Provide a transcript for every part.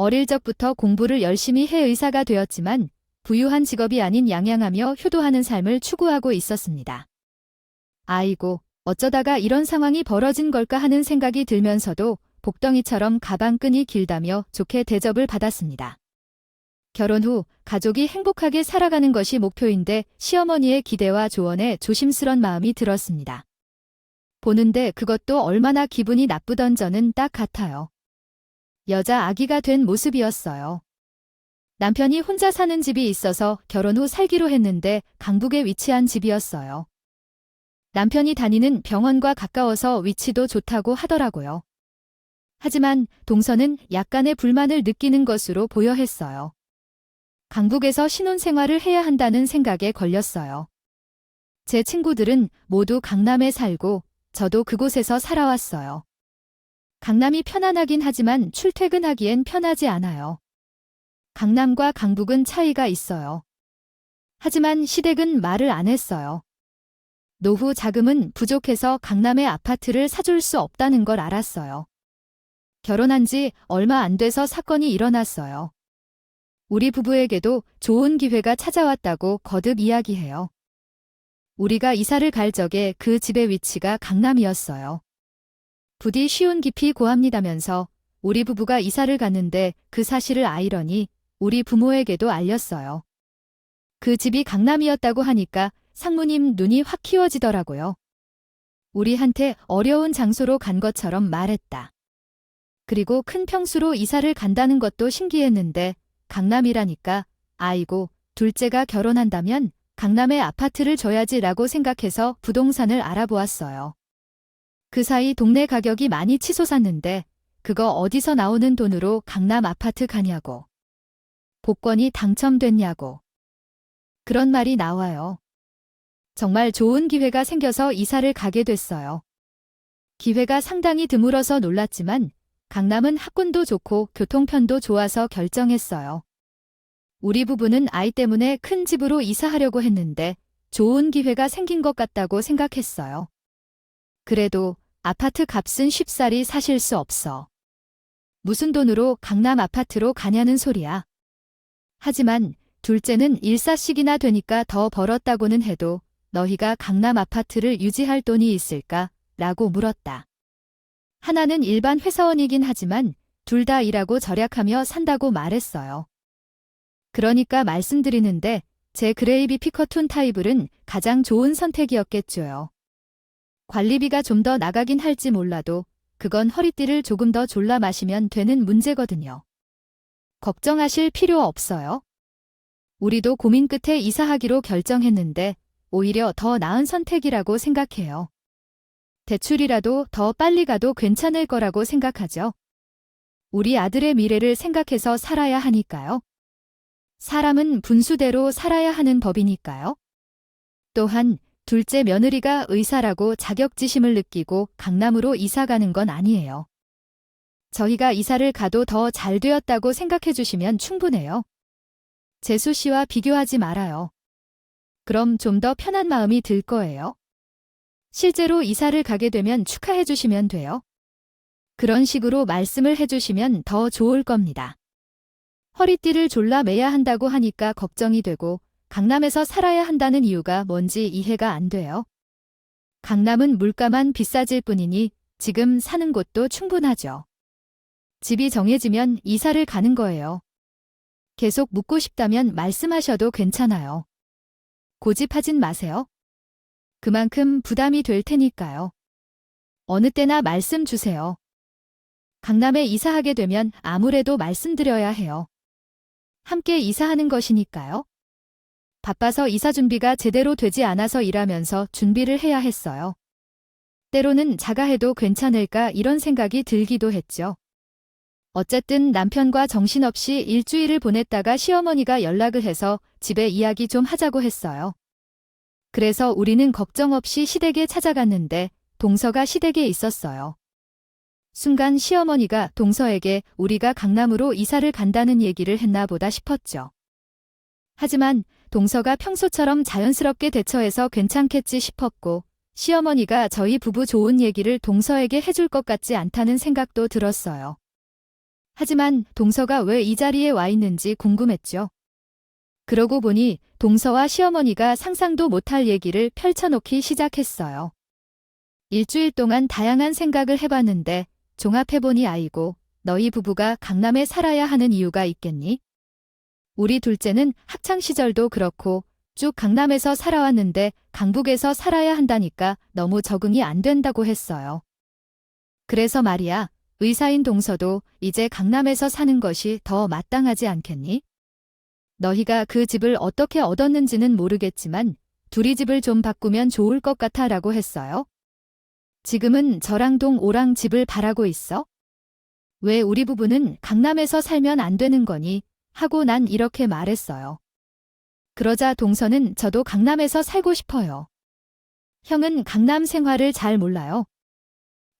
어릴 적부터 공부를 열심히 해 의사가 되었지만 부유한 직업이 아닌 양양하며 효도하는 삶을 추구하고 있었습니다. 아이고, 어쩌다가 이런 상황이 벌어진 걸까 하는 생각이 들면서도 복덩이처럼 가방끈이 길다며 좋게 대접을 받았습니다. 결혼 후 가족이 행복하게 살아가는 것이 목표인데 시어머니의 기대와 조언에 조심스런 마음이 들었습니다. 보는데 그것도 얼마나 기분이 나쁘던 저는 딱 같아요. 여자 아기가 된 모습이었어요. 남편이 혼자 사는 집이 있어서 결혼 후 살기로 했는데 강북에 위치한 집이었어요. 남편이 다니는 병원과 가까워서 위치도 좋다고 하더라고요. 하지만 동서는 약간의 불만을 느끼는 것으로 보여 했어요. 강북에서 신혼생활을 해야 한다는 생각에 걸렸어요. 제 친구들은 모두 강남에 살고 저도 그곳에서 살아왔어요. 강남이 편안하긴 하지만 출퇴근하기엔 편하지 않아요. 강남과 강북은 차이가 있어요. 하지만 시댁은 말을 안 했어요. 노후 자금은 부족해서 강남의 아파트를 사줄 수 없다는 걸 알았어요. 결혼한 지 얼마 안 돼서 사건이 일어났어요. 우리 부부에게도 좋은 기회가 찾아왔다고 거듭 이야기해요. 우리가 이사를 갈 적에 그 집의 위치가 강남이었어요. 부디 쉬운 깊이 고합니다면서 우리 부부가 이사를 갔는데 그 사실을 아이러니 우리 부모에게도 알렸어요. 그 집이 강남이었다고 하니까 상무님 눈이 확 키워지더라고요. 우리한테 어려운 장소로 간 것처럼 말했다. 그리고 큰 평수로 이사를 간다는 것도 신기했는데 강남이라니까 아이고 둘째가 결혼한다면 강남에 아파트를 줘야지라고 생각해서 부동산을 알아보았어요. 그 사이 동네 가격이 많이 치솟았는데 그거 어디서 나오는 돈으로 강남 아파트 가냐고. 복권이 당첨됐냐고. 그런 말이 나와요. 정말 좋은 기회가 생겨서 이사를 가게 됐어요. 기회가 상당히 드물어서 놀랐지만 강남은 학군도 좋고 교통편도 좋아서 결정했어요. 우리 부부는 아이 때문에 큰 집으로 이사하려고 했는데 좋은 기회가 생긴 것 같다고 생각했어요. 그래도 아파트 값은 쉽사리 사실 수 없어. 무슨 돈으로 강남 아파트로 가냐는 소리야. 하지만 둘째는 일사씩이나 되니까 더 벌었다고는 해도 너희가 강남 아파트를 유지할 돈이 있을까? 라고 물었다. 하나는 일반 회사원이긴 하지만 둘 다 일하고 절약하며 산다고 말했어요. 그러니까 말씀드리는데 제 그레이비 피커툰 타입을은 가장 좋은 선택이었겠죠요. 관리비가 좀 더 나가긴 할지 몰라도 그건 허리띠를 조금 더 졸라 마시면 되는 문제거든요. 걱정하실 필요 없어요. 우리도 고민 끝에 이사하기로 결정했는데 오히려 더 나은 선택이라고 생각해요. 대출이라도 더 빨리 가도 괜찮을 거라고 생각하죠. 우리 아들의 미래를 생각해서 살아야 하니까요. 사람은 분수대로 살아야 하는 법이니까요. 또한 둘째 며느리가 의사라고 자격지심을 느끼고 강남으로 이사 가는 건 아니에요. 저희가 이사를 가도 더 잘 되었다고 생각해 주시면 충분해요. 재수 씨와 비교하지 말아요. 그럼 좀 더 편한 마음이 들 거예요. 실제로 이사를 가게 되면 축하해 주시면 돼요. 그런 식으로 말씀을 해 주시면 더 좋을 겁니다. 허리띠를 졸라 매야 한다고 하니까 걱정이 되고 강남에서 살아야 한다는 이유가 뭔지 이해가 안 돼요. 강남은 물가만 비싸질 뿐이니 지금 사는 곳도 충분하죠. 집이 정해지면 이사를 가는 거예요. 계속 묻고 싶다면 말씀하셔도 괜찮아요. 고집하진 마세요. 그만큼 부담이 될 테니까요. 어느 때나 말씀 주세요. 강남에 이사하게 되면 아무래도 말씀드려야 해요. 함께 이사하는 것이니까요. 바빠서 이사 준비가 제대로 되지 않아서 일하면서 준비를 해야 했어요. 때로는 자가해도 괜찮을까 이런 생각이 들기도 했죠. 어쨌든 남편과 정신없이 일주일을 보냈다가 시어머니가 연락을 해서 집에 이야기 좀 하자고 했어요. 그래서 우리는 걱정 없이 시댁에 찾아갔는데 동서가 시댁에 있었어요. 순간 시어머니가 동서에게 우리가 강남으로 이사를 간다는 얘기를 했나 보다 싶었죠. 하지만 동서가 평소처럼 자연스럽게 대처해서 괜찮겠지 싶었고 시어머니가 저희 부부 좋은 얘기를 동서에게 해줄 것 같지 않다는 생각도 들었어요. 하지만 동서가 왜 이 자리에 와 있는지 궁금했죠. 그러고 보니 동서와 시어머니가 상상도 못할 얘기를 펼쳐놓기 시작했어요. 일주일 동안 다양한 생각을 해봤는데 종합해보니 아이고 너희 부부가 강남에 살아야 하는 이유가 있겠니? 우리 둘째는 학창 시절도 그렇고 쭉 강남에서 살아왔는데 강북에서 살아야 한다니까 너무 적응이 안 된다고 했어요. 그래서 말이야, 의사인 동서도 이제 강남에서 사는 것이 더 마땅하지 않겠니? 너희가 그 집을 어떻게 얻었는지는 모르겠지만 둘이 집을 좀 바꾸면 좋을 것 같아 라고 했어요. 지금은 저랑 동 오랑 집을 바라고 있어? 왜 우리 부부는 강남에서 살면 안 되는 거니? 하고 난 이렇게 말했어요. 그러자 동서는 저도 강남에서 살고 싶어요. 형은 강남 생활을 잘 몰라요.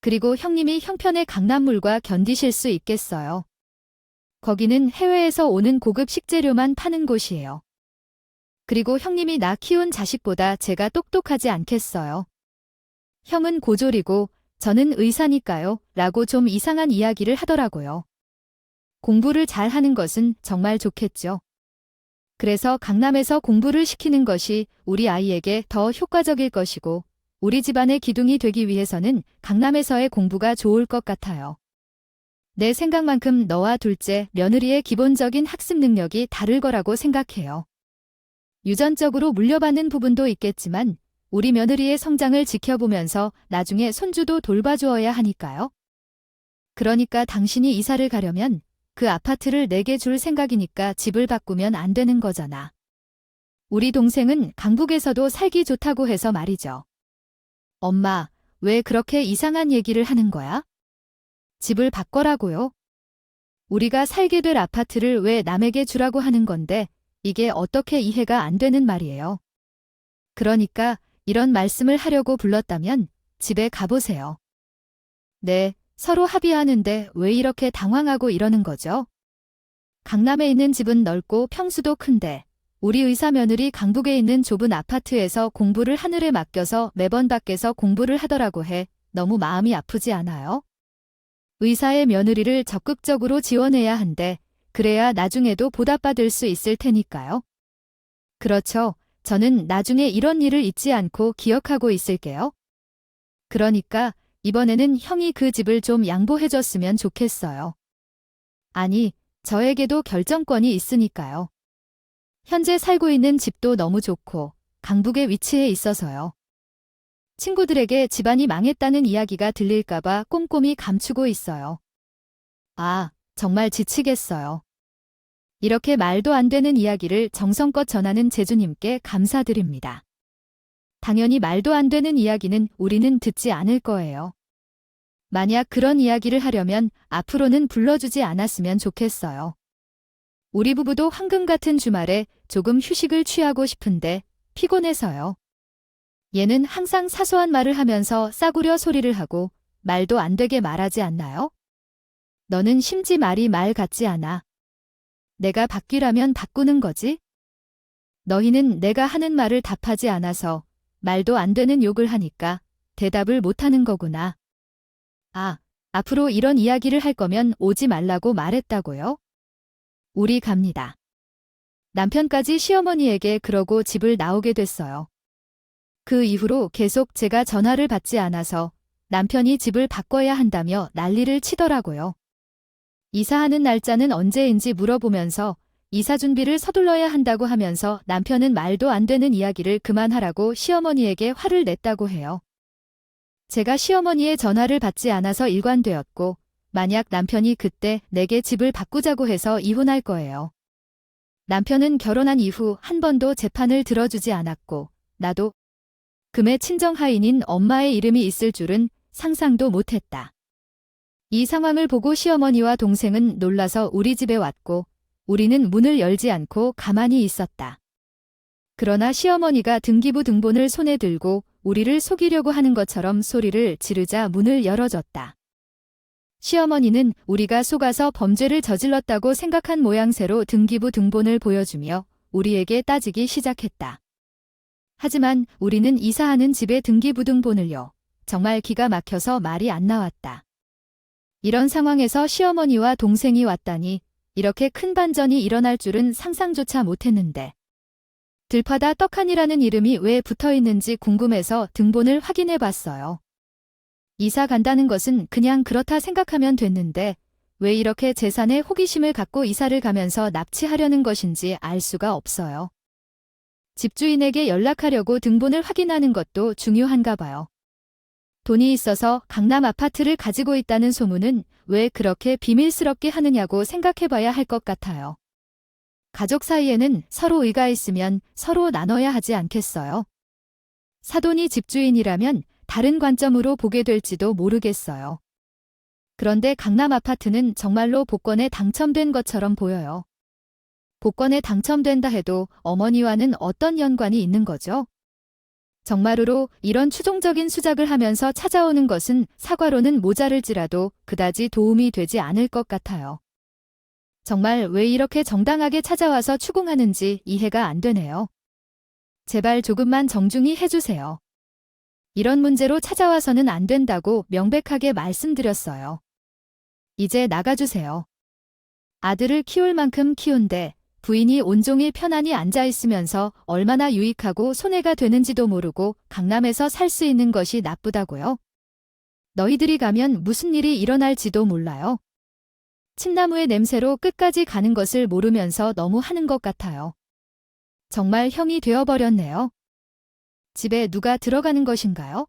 그리고 형님이 형편의 강남물과 견디실 수 있겠어요. 거기는 해외에서 오는 고급 식재료만 파는 곳이에요. 그리고 형님이 나 키운 자식보다 제가 똑똑하지 않겠어요. 형은 고졸이고 저는 의사니까요. 라고 좀 이상한 이야기를 하더라고요. 공부를 잘 하는 것은 정말 좋겠죠. 그래서 강남에서 공부를 시키는 것이 우리 아이에게 더 효과적일 것이고 우리 집안의 기둥이 되기 위해서는 강남에서의 공부가 좋을 것 같아요. 내 생각만큼 너와 둘째, 며느리의 기본적인 학습 능력이 다를 거라고 생각해요. 유전적으로 물려받는 부분도 있겠지만 우리 며느리의 성장을 지켜보면서 나중에 손주도 돌봐주어야 하니까요. 그러니까 당신이 이사를 가려면 그 아파트를 내게 줄 생각이니까 집을 바꾸면 안 되는 거잖아. 우리 동생은 강북에서도 살기 좋다고 해서 말이죠. 엄마, 왜 그렇게 이상한 얘기를 하는 거야? 집을 바꿔라고요? 우리가 살게 될 아파트를 왜 남에게 주라고 하는 건데 이게 어떻게 이해가 안 되는 말이에요. 그러니까 이런 말씀을 하려고 불렀다면 집에 가보세요. 네, 서로 합의하는데 왜 이렇게 당황하고 이러는 거죠? 강남에 있는 집은 넓고 평수도 큰데 우리 의사 며느리 강북에 있는 좁은 아파트에서 공부를 하늘에 맡겨서 매번 밖에서 공부를 하더라고 해 너무 마음이 아프지 않아요? 의사의 며느리를 적극적으로 지원해야 한데 그래야 나중에도 보답받을 수 있을 테니까요. 그렇죠. 저는 나중에 이런 일을 잊지 않고 기억하고 있을게요. 그러니까 이번에는 형이 그 집을 좀 양보해줬으면 좋겠어요. 아니, 저에게도 결정권이 있으니까요. 현재 살고 있는 집도 너무 좋고 강북에 위치해 있어서요. 친구들에게 집안이 망했다는 이야기가 들릴까봐 꼼꼼히 감추고 있어요. 아, 정말 지치겠어요. 이렇게 말도 안 되는 이야기를 정성껏 전하는 제주님께 감사드립니다. 당연히 말도 안 되는 이야기는 우리는 듣지 않을 거예요. 만약 그런 이야기를 하려면 앞으로는 불러주지 않았으면 좋겠어요. 우리 부부도 황금 같은 주말에 조금 휴식을 취하고 싶은데 피곤해서요. 얘는 항상 사소한 말을 하면서 싸구려 소리를 하고 말도 안 되게 말하지 않나요? 너는 심지 말이 말 같지 않아. 내가 바뀌라면 바꾸는 거지? 너희는 내가 하는 말을 답하지 않아서 말도 안 되는 욕을 하니까 대답을 못 하는 거구나. 아, 앞으로 이런 이야기를 할 거면 오지 말라고 말했다고요? 우리 갑니다. 남편까지 시어머니에게 그러고 집을 나오게 됐어요. 그 이후로 계속 제가 전화를 받지 않아서 남편이 집을 바꿔야 한다며 난리를 치더라고요. 이사하는 날짜는 언제인지 물어보면서 이사 준비를 서둘러야 한다고 하면서 남편은 말도 안 되는 이야기를 그만하라고 시어머니에게 화를 냈다고 해요. 제가 시어머니의 전화를 받지 않아서 일관되었고, 만약 남편이 그때 내게 집을 바꾸자고 해서 이혼할 거예요. 남편은 결혼한 이후 한 번도 재판을 들어주지 않았고, 나도 금의 친정하인인 엄마의 이름이 있을 줄은 상상도 못했다. 이 상황을 보고 시어머니와 동생은 놀라서 우리 집에 왔고, 우리는 문을 열지 않고 가만히 있었다. 그러나 시어머니가 등기부 등본을 손에 들고 우리를 속이려고 하는 것처럼 소리를 지르자 문을 열어줬다. 시어머니는 우리가 속아서 범죄를 저질렀다고 생각한 모양새로 등기부 등본을 보여주며 우리에게 따지기 시작했다. 하지만 우리는 이사하는 집의 등기부 등본을요. 정말 기가 막혀서 말이 안 나왔다. 이런 상황에서 시어머니와 동생이 왔다니 이렇게 큰 반전이 일어날 줄은 상상조차 못했는데. 들파다 떡하니라는 이름이 왜 붙어 있는지 궁금해서 등본을 확인해 봤어요. 이사 간다는 것은 그냥 그렇다 생각하면 됐는데 왜 이렇게 재산에 호기심을 갖고 이사를 가면서 납치하려는 것인지 알 수가 없어요. 집주인에게 연락하려고 등본을 확인하는 것도 중요한가 봐요. 돈이 있어서 강남 아파트를 가지고 있다는 소문은 왜 그렇게 비밀스럽게 하느냐고 생각해 봐야 할 것 같아요. 가족 사이에는 서로 의가 있으면 서로 나눠야 하지 않겠어요? 사돈이 집주인이라면 다른 관점으로 보게 될지도 모르겠어요. 그런데 강남 아파트는 정말로 복권에 당첨된 것처럼 보여요. 복권에 당첨된다 해도 어머니와는 어떤 연관이 있는 거죠? 정말로 이런 추종적인 수작을 하면서 찾아오는 것은 사과로는 모자를지라도 그다지 도움이 되지 않을 것 같아요. 정말 왜 이렇게 정당하게 찾아와서 추궁하는지 이해가 안 되네요. 제발 조금만 정중히 해주세요. 이런 문제로 찾아와서는 안 된다고 명백하게 말씀드렸어요. 이제 나가주세요. 아들을 키울 만큼 키운데 부인이 온종일 편안히 앉아 있으면서 얼마나 유익하고 손해가 되는지도 모르고 강남에서 살 수 있는 것이 나쁘다고요? 너희들이 가면 무슨 일이 일어날지도 몰라요. 침나무의 냄새로 끝까지 가는 것을 모르면서 너무 하는 것 같아요. 정말 형이 되어버렸네요. 집에 누가 들어가는 것인가요?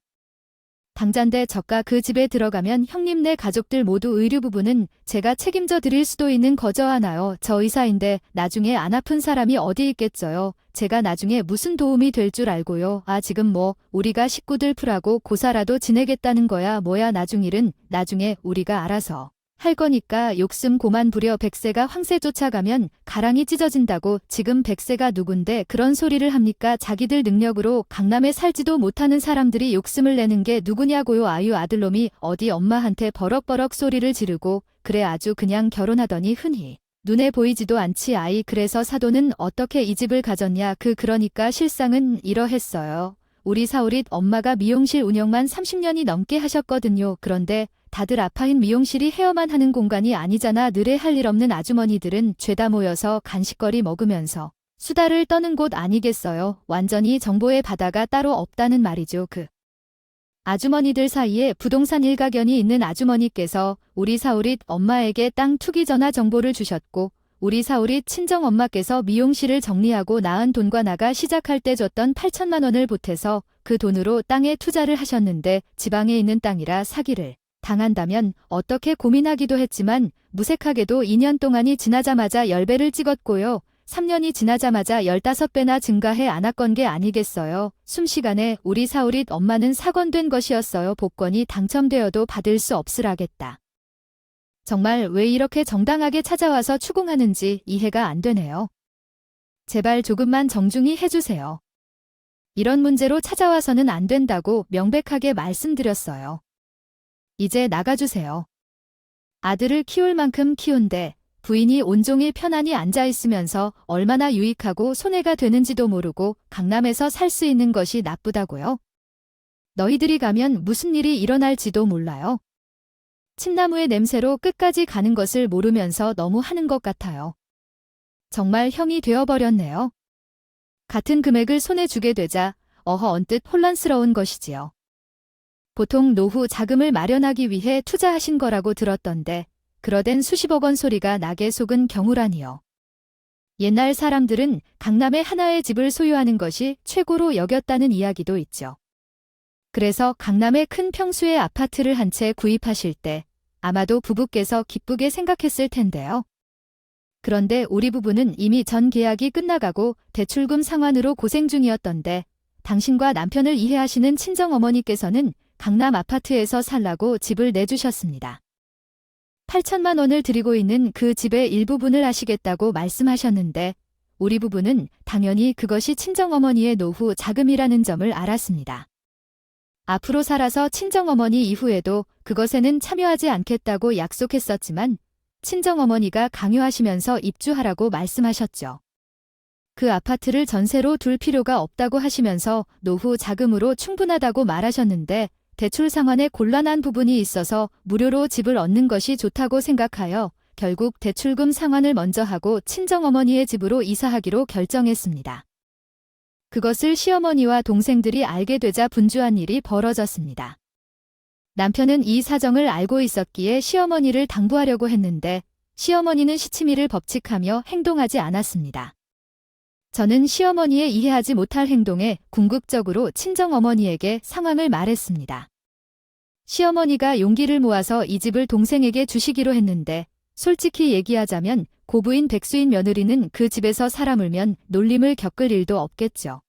당잔데 저가 그 집에 들어가면 형님 네 가족들 모두 의류 부분은 제가 책임져 드릴 수도 있는 거저 하나요. 저 의사인데 나중에 안 아픈 사람이 어디 있겠어요. 제가 나중에 무슨 도움이 될 줄 알고요. 아 지금 뭐 우리가 식구들 풀하고 고사라도 지내겠다는 거야. 뭐야 나중 일은 나중에 우리가 알아서 할 거니까 욕심 고만 부려 백세가 황새 쫓아가면 가랑이 찢어진다고 지금 백세가 누군데 그런 소리를 합니까? 자기들 능력으로 강남에 살지도 못하는 사람들이 욕심을 내는 게 누구냐고요? 아유 아들놈이 어디 엄마한테 버럭버럭 소리를 지르고 그래 아주 그냥 결혼하더니 흔히 눈에 보이지도 않지. 아이 그래서 사돈은 어떻게 이 집을 가졌냐? 그 그러니까 실상은 이러했어요. 우리 사우릿 엄마가 미용실 운영만 30년이 넘게 하셨거든요. 그런데 다들 아파인 미용실이 헤어만 하는 공간이 아니잖아. 늘에 할 일 없는 아주머니들은 죄다 모여서 간식거리 먹으면서 수다를 떠는 곳 아니겠어요. 완전히 정보의 바다가 따로 없다는 말이죠. 그 아주머니들 사이에 부동산 일가견이 있는 아주머니께서 우리 사우릿 엄마에게 땅 투기 전화 정보를 주셨고 우리 사우릿 친정 엄마께서 미용실을 정리하고 낳은 돈과 나가 시작할 때 줬던 8천만 원을 보태서 그 돈으로 땅에 투자를 하셨는데 지방에 있는 땅이라 사기를 당한다면 어떻게 고민하기도 했지만 무색하게도 2년 동안이 지나자마자 10배를 찍었고요. 3년이 지나자마자 15배나 증가해 안았건 게 아니겠어요. 순시간에 우리 사우릿 엄마는 사건된 것이었어요. 복권이 당첨되어도 받을 수 없으라겠다. 정말 왜 이렇게 정당하게 찾아와서 추궁하는지 이해가 안 되네요. 제발 조금만 정중히 해주세요. 이런 문제로 찾아와서는 안 된다고 명백하게 말씀드렸어요. 이제 나가주세요. 아들을 키울 만큼 키운데 부인이 온종일 편안히 앉아 있으면서 얼마나 유익하고 손해가 되는지도 모르고 강남에서 살 수 있는 것이 나쁘다고요? 너희들이 가면 무슨 일이 일어날지도 몰라요. 침나무의 냄새로 끝까지 가는 것을 모르면서 너무 하는 것 같아요. 정말 형이 되어버렸네요. 같은 금액을 손에 주게 되자 어허 언뜻 혼란스러운 것이지요. 보통 노후 자금을 마련하기 위해 투자하신 거라고 들었던데 그러된 수십억 원 소리가 나게 속은 경우라니요. 옛날 사람들은 강남에 하나의 집을 소유하는 것이 최고로 여겼다는 이야기도 있죠. 그래서 강남의 큰 평수의 아파트를 한 채 구입하실 때 아마도 부부께서 기쁘게 생각했을 텐데요. 그런데 우리 부부는 이미 전 계약이 끝나가고 대출금 상환으로 고생 중이었던데 당신과 남편을 이해하시는 친정어머니께서는 강남 아파트에서 살라고 집을 내주셨습니다. 8천만 원을 드리고 있는 그 집의 일부분을 하시겠다고 말씀하셨는데 우리 부부는 당연히 그것이 친정어머니의 노후 자금이라는 점을 알았습니다. 앞으로 살아서 친정어머니 이후에도 그것에는 참여하지 않겠다고 약속했었지만 친정어머니가 강요하시면서 입주하라고 말씀하셨죠. 그 아파트를 전세로 둘 필요가 없다고 하시면서 노후 자금으로 충분하다고 말하셨는데 대출 상환에 곤란한 부분이 있어서 무료로 집을 얻는 것이 좋다고 생각하여 결국 대출금 상환을 먼저 하고 친정어머니의 집으로 이사하기로 결정했습니다. 그것을 시어머니와 동생들이 알게 되자 분주한 일이 벌어졌습니다. 남편은 이 사정을 알고 있었기에 시어머니를 당부하려고 했는데 시어머니는 시치미를 법칙하며 행동하지 않았습니다. 저는 시어머니의 이해하지 못할 행동에 궁극적으로 친정어머니에게 상황을 말했습니다. 시어머니가 용기를 모아서 이 집을 동생에게 주시기로 했는데 솔직히 얘기하자면 고부인 백수인 며느리는 그 집에서 살아물면 놀림을 겪을 일도 없겠죠.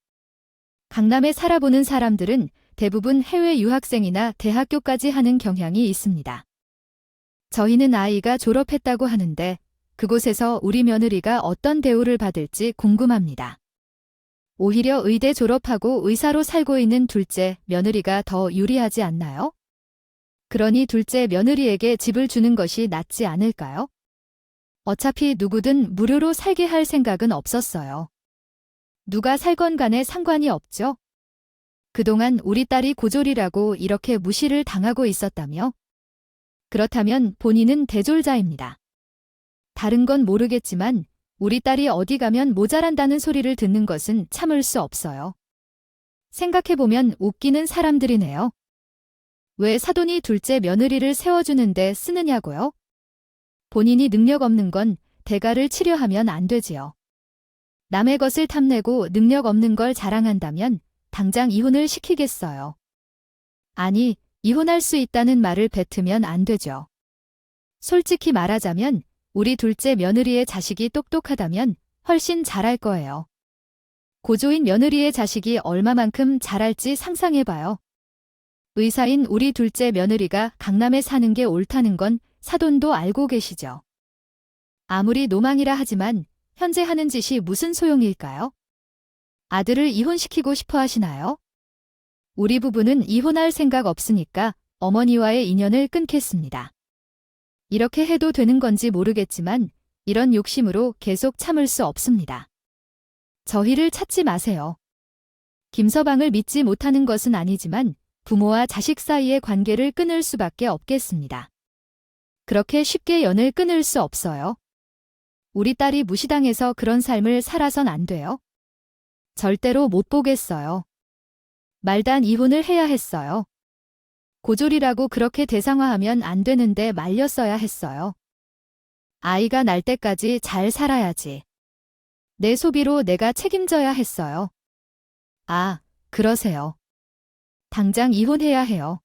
강남에 살아보는 사람들은 대부분 해외 유학생이나 대학교까지 하는 경향이 있습니다. 저희는 아이가 졸업했다고 하는데 그곳에서 우리 며느리가 어떤 대우를 받을지 궁금합니다. 오히려 의대 졸업하고 의사로 살고 있는 둘째 며느리가 더 유리하지 않나요? 그러니 둘째 며느리에게 집을 주는 것이 낫지 않을까요? 어차피 누구든 무료로 살게 할 생각은 없었어요. 누가 살건 간에 상관이 없죠? 그동안 우리 딸이 고졸이라고 이렇게 무시를 당하고 있었다며? 그렇다면 본인은 대졸자입니다. 다른 건 모르겠지만 우리 딸이 어디 가면 모자란다는 소리를 듣는 것은 참을 수 없어요. 생각해보면 웃기는 사람들이네요. 왜 사돈이 둘째 며느리를 세워주는데 쓰느냐고요? 본인이 능력 없는 건 대가를 치려 하면 안 되지요. 남의 것을 탐내고 능력 없는 걸 자랑한다면 당장 이혼을 시키겠어요. 아니, 이혼할 수 있다는 말을 뱉으면 안 되죠. 솔직히 말하자면 우리 둘째 며느리의 자식이 똑똑하다면 훨씬 잘할 거예요. 고조인 며느리의 자식이 얼마만큼 잘할지 상상해봐요. 의사인 우리 둘째 며느리가 강남에 사는 게 옳다는 건 사돈도 알고 계시죠. 아무리 노망이라 하지만 현재 하는 짓이 무슨 소용일까요? 아들을 이혼시키고 싶어 하시나요? 우리 부부는 이혼할 생각 없으니까 어머니와의 인연을 끊겠습니다. 이렇게 해도 되는 건지 모르겠지만 이런 욕심으로 계속 참을 수 없습니다. 저희를 찾지 마세요. 김서방을 믿지 못하는 것은 아니지만 부모와 자식 사이의 관계를 끊을 수밖에 없겠습니다. 그렇게 쉽게 연을 끊을 수 없어요. 우리 딸이 무시당해서 그런 삶을 살아선 안 돼요. 절대로 못 보겠어요. 말단 이혼을 해야 했어요. 고졸이라고 그렇게 대상화하면 안 되는데 말렸어야 했어요. 아이가 날 때까지 잘 살아야지. 내 소비로 내가 책임져야 했어요. 아, 그러세요. 당장 이혼해야 해요.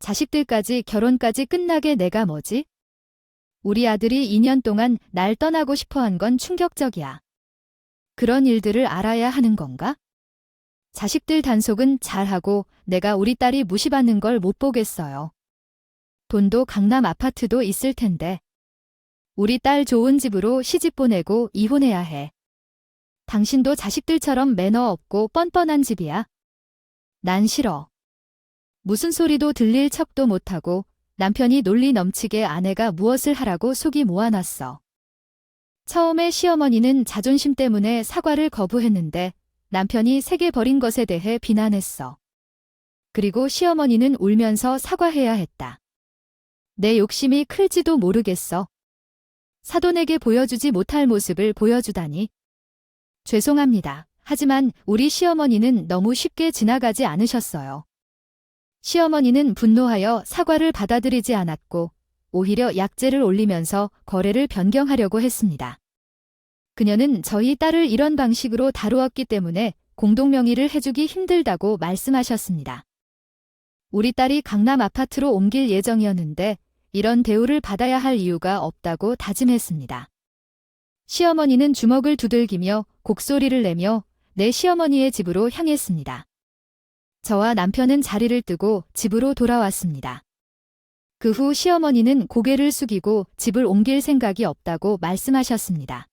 자식들까지 결혼까지 끝나게 내가 뭐지? 우리 아들이 2년 동안 날 떠나고 싶어 한 건 충격적이야. 그런 일들을 알아야 하는 건가? 자식들 단속은 잘하고 내가 우리 딸이 무시받는 걸 못 보겠어요. 돈도 강남 아파트도 있을 텐데. 우리 딸 좋은 집으로 시집 보내고 이혼해야 해. 당신도 자식들처럼 매너 없고 뻔뻔한 집이야. 난 싫어. 무슨 소리도 들릴 척도 못하고 남편이 논리 넘치게 아내가 무엇을 하라고 속이 모아놨어. 처음에 시어머니는 자존심 때문에 사과를 거부했는데 남편이 세게 버린 것에 대해 비난했어. 그리고 시어머니는 울면서 사과해야 했다. 내 욕심이 클지도 모르겠어. 사돈에게 보여주지 못할 모습을 보여주다니. 죄송합니다. 하지만 우리 시어머니는 너무 쉽게 지나가지 않으셨어요. 시어머니는 분노하여 사과를 받아들이지 않았고 오히려 약재를 올리면서 거래를 변경하려고 했습니다. 그녀는 저희 딸을 이런 방식으로 다루었기 때문에 공동명의를 해주기 힘들다고 말씀하셨습니다. 우리 딸이 강남 아파트로 옮길 예정이었는데 이런 대우를 받아야 할 이유가 없다고 다짐했습니다. 시어머니는 주먹을 두들기며 곡소리를 내며 내 시어머니의 집으로 향했습니다. 저와 남편은 자리를 뜨고 집으로 돌아왔습니다. 그 후 시어머니는 고개를 숙이고 집을 옮길 생각이 없다고 말씀하셨습니다.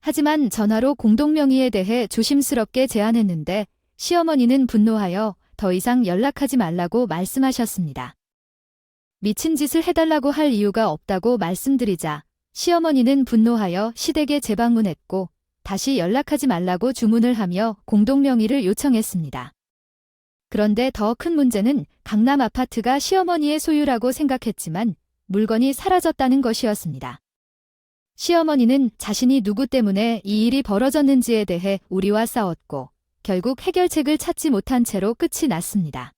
하지만 전화로 공동명의에 대해 조심스럽게 제안했는데 시어머니는 분노하여 더 이상 연락하지 말라고 말씀하셨습니다. 미친 짓을 해달라고 할 이유가 없다고 말씀드리자 시어머니는 분노하여 시댁에 재방문했고 다시 연락하지 말라고 주문을 하며 공동명의를 요청했습니다. 그런데 더 큰 문제는 강남 아파트가 시어머니의 소유라고 생각했지만 물건이 사라졌다는 것이었습니다. 시어머니는 자신이 누구 때문에 이 일이 벌어졌는지에 대해 우리와 싸웠고 결국 해결책을 찾지 못한 채로 끝이 났습니다.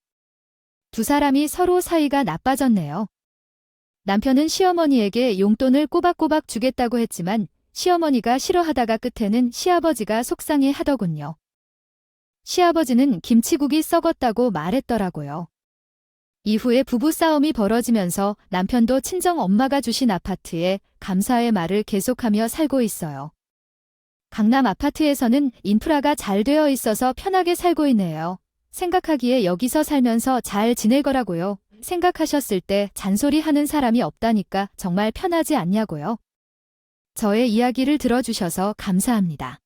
두 사람이 서로 사이가 나빠졌네요. 남편은 시어머니에게 용돈을 꼬박꼬박 주겠다고 했지만 시어머니가 싫어하다가 끝에는 시아버지가 속상해 하더군요. 시아버지는 김치국이 썩었다고 말했더라고요. 이후에 부부싸움이 벌어지면서 남편도 친정 엄마가 주신 아파트에 감사의 말을 계속하며 살고 있어요. 강남 아파트에서는 인프라가 잘 되어 있어서 편하게 살고 있네요. 생각하기에 여기서 살면서 잘 지낼 거라고요. 생각하셨을 때 잔소리 하는 사람이 없다니까 정말 편하지 않냐고요. 저의 이야기를 들어주셔서 감사합니다.